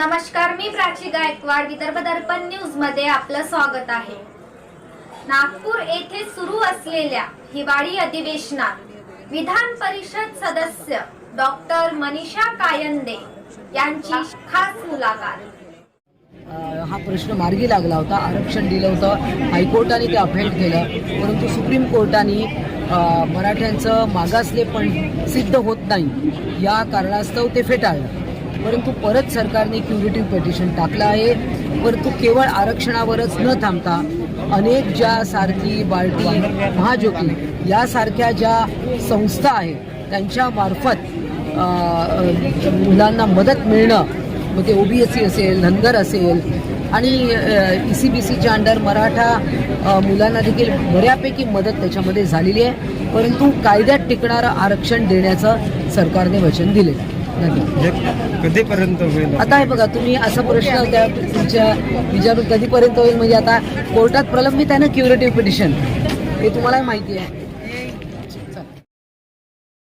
नमस्कार मी प्राची गायकवाड विदर्भ दर्पण न्यूजमध्ये आपलं स्वागत आहे. नागपूर येथे सुरू असलेल्या हिवाळी अधिवेशनात विधान परिषद सदस्य डॉक्टर मनीषा कायंदे यांची खास मुलाखत. हा प्रश्न मार्गी लागला होता आरक्षण दिलं होतं हायकोर्टाने ते अफेंड केलं परंतु सुप्रीम कोर्टाने मराठ्यांचं मराठ्यांचं मागासलेपण सिद्ध होत नाही. या कारणास्तव ते फेटाळलं. परंतु परत सरकारने क्युरेटिव्ह पेटिशन टाकलं आहे. परंतु केवळ आरक्षणावरच न थांबता अनेक ज्या सारथी बार्टी महाज्योती यासारख्या ज्या संस्था आहेत त्यांच्यामार्फत मुलांना मदत मिळणं मग ते सी असेल धनगर असेल आणि ई सी बी सीच्या अंडर मराठा मुलांना देखील बऱ्यापैकी मदत त्याच्यामध्ये झालेली आहे. परंतु कायद्यात टिकणारं आरक्षण देण्याचं सरकारने वचन दिलेलं आहे. कधीपर्यंत होईल? आता हे बघा तुम्ही असा प्रश्न होता तुमच्या विचारून कधीपर्यंत होईल? म्हणजे आता कोर्टात प्रलंबित आहे ना क्युरेटिव्ह पिटिशन हे तुम्हाला माहिती आहे.